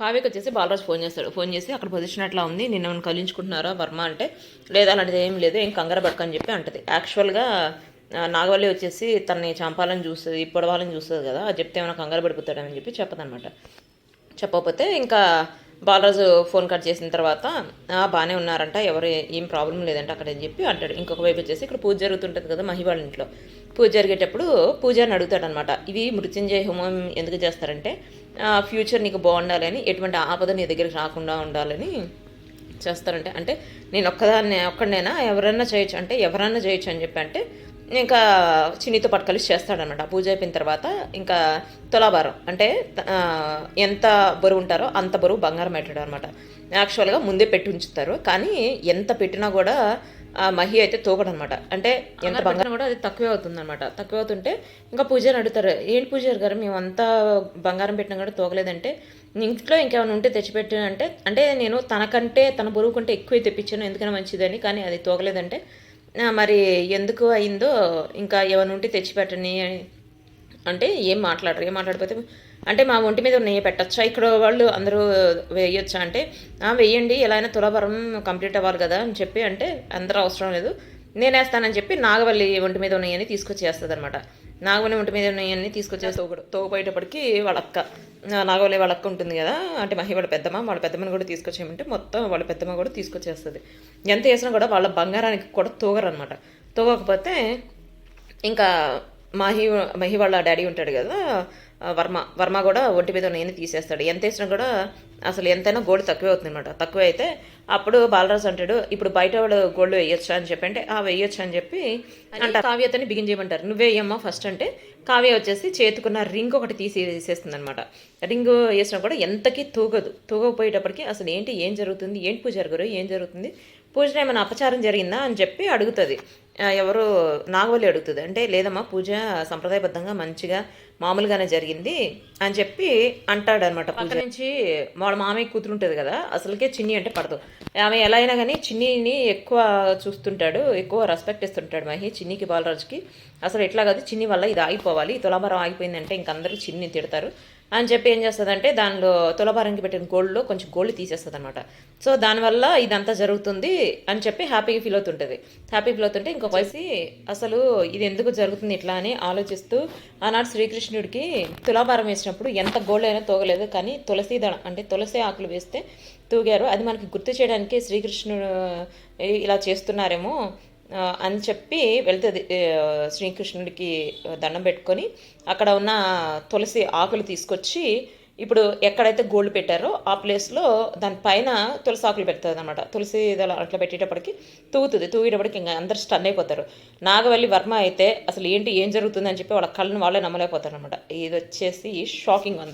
కావ్యకి వచ్చేసి బాలరాజు ఫోన్ చేస్తాడు. ఫోన్ చేసి అక్కడ పొజిషన్ అట్లా ఉంది? నిన్న ఏమైనా కలించుకుంటున్నారా వర్మ అంటే లేదా అలాంటిది ఏం లేదు ఏం కంగారు పడకని చెప్పి అంటది. యాక్చువల్గా నాగవల్లి వచ్చేసి తనని చంపాలని చూస్తుంది పొడవాలని చూస్తుంది కదా అది చెప్తే ఏమైనా కంగారు పడిపోతాడని చెప్పి చెప్పదనమాట. చెప్పకపోతే ఇంకా బాలరాజు ఫోన్ కట్ చేసిన తర్వాత బాగానే ఉన్నారంట ఎవరు ఏం ప్రాబ్లం లేదంట అక్కడ అని చెప్పి అంటాడు. ఇంకొక వైపు వచ్చేసి ఇక్కడ పూజ జరుగుతుంటుంది కదా మహివాళ్ళ ఇంట్లో. పూజ జరిగేటప్పుడు పూజారిని అడుగుతాడు అనమాట ఇవి మృత్యుంజయ హోమం ఎందుకు చేస్తారంటే ఫ్యూచర్ నీకు బాగుండాలని ఎటువంటి ఆపద నీ దగ్గరికి రాకుండా ఉండాలని చేస్తారంటే అంటే నేను ఒక్కదాన్ని ఒక్కడైనా ఎవరన్నా చేయొచ్చు అంటే ఎవరన్నా చేయొచ్చు అని చెప్పి అంటే ఇంకా చిన్నితో పాటు కలిసి చేస్తాడనమాట పూజ అయిపోయిన తర్వాత ఇంకా తులాభారం అంటే ఎంత బరువు ఉంటారో అంత బరువు బంగారం పెట్టాడు అనమాట యాక్చువల్గా ముందే పెట్టి ఉంచుతారు కానీ ఎంత పెట్టినా కూడా మహి అయితే తూగడనమాట అంటే ఎంత బంగారం కూడా అది తక్కువే అవుతుంది అనమాట తక్కువ అవుతుంటే ఇంకా పూజారి అడుగుతారు ఏంటి పూజారి గారు మేము అంతా బంగారం పెట్టినా కూడా తోగలేదంటే ఇంట్లో ఇంకేమైనా ఉంటే తెచ్చిపెట్టాను అంటే అంటే నేను తనకంటే తన బరువు కంటే ఎక్కువ తెప్పించాను ఎందుకైనా మంచిదని కానీ అది తోగలేదంటే "ఆ, మరి ఎందుకు అయిందో ఇంకా ఏమైనా ఉంటే తెచ్చిపెట్టని అంటే ఏం మాట్లాడరు ఏం మాట్లాడిపోతే అంటే మా ఒంటి మీద నెయ్యి పెట్టచ్చా? ఇక్కడ వాళ్ళు అందరూ వేయొచ్చా అంటే "ఆ, వెయ్యండి ఎలా అయినా తులాభరం కంప్లీట్ అవ్వాలి కదా అని చెప్పి అంటే అందరూ అవసరం లేదు. నేను వేస్తానని చెప్పి నాగవల్లి ఒంటి మీద ఉన్నాయని తీసుకొచ్చి వేస్తుంది అనమాట నాగవల్లి ఒంటి మీద ఉన్నాయని తీసుకొచ్చేసి తోగడు తోగపోయేటప్పటికి వాళ్ళ అక్క నాగవల్లి వాళ్ళ అక్క ఉంటుంది కదా అంటే మహి వాళ్ళ పెద్దమ్మ వాళ్ళ పెద్దమ్మని కూడా తీసుకొచ్చేయమంటే మొత్తం వాళ్ళ పెద్దమ్మ కూడా తీసుకొచ్చేస్తుంది. ఎంత వేసినా కూడా వాళ్ళ బంగారానికి కూడా తోగరు అనమాట తోగకపోతే ఇంకా మహి మహి వాళ్ళ డాడీ ఉంటాడు కదా వర్మ వర్మ కూడా ఒంటి మీద నేను తీసేస్తాడు. ఎంత వేసినా కూడా అసలు ఎంతైనా గోల్డ్ తక్కువే అవుతుంది అనమాట తక్కువ అయితే అప్పుడు బాలరాజు అంటాడు ఇప్పుడు బయట వాడు గోల్డ్ వేయొచ్చా అని చెప్పి అంటే ఆ వేయొచ్చు అని చెప్పి అంటారు. కావ్యతని బిగిన్ చేయమంటారు. నువ్వే వేయమ్మా ఫస్ట్ అంటే కావ్య వచ్చేసి చేతుకున్న రింగ్ ఒకటి తీసి వేసేస్తుంది అనమాట రింగ్ వేసినా కూడా ఎంతకీ తూగదు. తూగకపోయేటప్పటికి అసలు ఏంటి ఏం జరుగుతుంది ఏంటి పూజ జరగరు ఏం జరుగుతుంది పూజలో ఏమైనా అపచారం జరిగిందా అని చెప్పి అడుగుతుంది. ఎవరు నాగవల్లి అడుగుతుంది. అంటే లేదమ్మా పూజ సంప్రదాయబద్ధంగా మంచిగా మామూలుగానే జరిగింది అని చెప్పి అంటాడు అనమాట పూజ. నుంచి వాళ్ళ మామయ్య కూతురు ఉంటుంది కదా అసలుకే చిన్ని అంటే పడదు. ఆమె ఎలా అయినా కానీ చిన్నిని ఎక్కువ చూస్తుంటాడు ఎక్కువ రెస్పెక్ట్ ఇస్తుంటాడు మహి చిన్నికి బాలరాజుకి. అసలు ఎట్లా కాదు చిన్ని వల్ల ఇది ఆగిపోవాలి తులాభారం ఆగిపోయిందంటే ఇంకందరూ చిన్ని తిడతారు. అని చెప్పి ఏం చేస్తుందంటే దానిలో తులభారంకి పెట్టిన గోల్డ్లో కొంచెం గోల్డ్ తీసేస్తుంది అనమాట సో దానివల్ల ఇదంతా జరుగుతుంది అని చెప్పి హ్యాపీగా ఫీల్ అవుతుంటుంది. హ్యాపీ ఫీల్ అవుతుంటే ఇంకొక వయసు అసలు ఇది ఎందుకు జరుగుతుంది ఇట్లా అని ఆలోచిస్తూ ఆనాడు శ్రీకృష్ణుడికి తులాభారం వేసినప్పుడు ఎంత గోల్డ్ అయినా తోగలేదు. కానీ తులసి దళం అంటే తులసి ఆకులు వేస్తే తూగారు. అది మనకి గుర్తు చేయడానికి శ్రీకృష్ణుడు ఇలా చేస్తున్నారేమో. అని చెప్పి వెళ్తుంది. శ్రీకృష్ణుడికి దండం పెట్టుకొని అక్కడ ఉన్న తులసి ఆకులు తీసుకొచ్చి ఇప్పుడు ఎక్కడైతే గోల్డ్ పెట్టారో ఆ ప్లేస్లో దానిపైన తులసి ఆకులు పెడుతుంది అనమాట తులసి అట్లా పెట్టేటప్పటికి తూగుతుంది. తూగేటప్పటికి ఇంకా అందరు స్టన్ అయిపోతారు. నాగవల్లి వర్మ అయితే అసలు ఏంటి ఏం జరుగుతుంది అని చెప్పి వాళ్ళ కళ్ళను వాళ్ళే నమ్మలేకపోతారు అనమాట ఇది వచ్చేసి షాకింగ్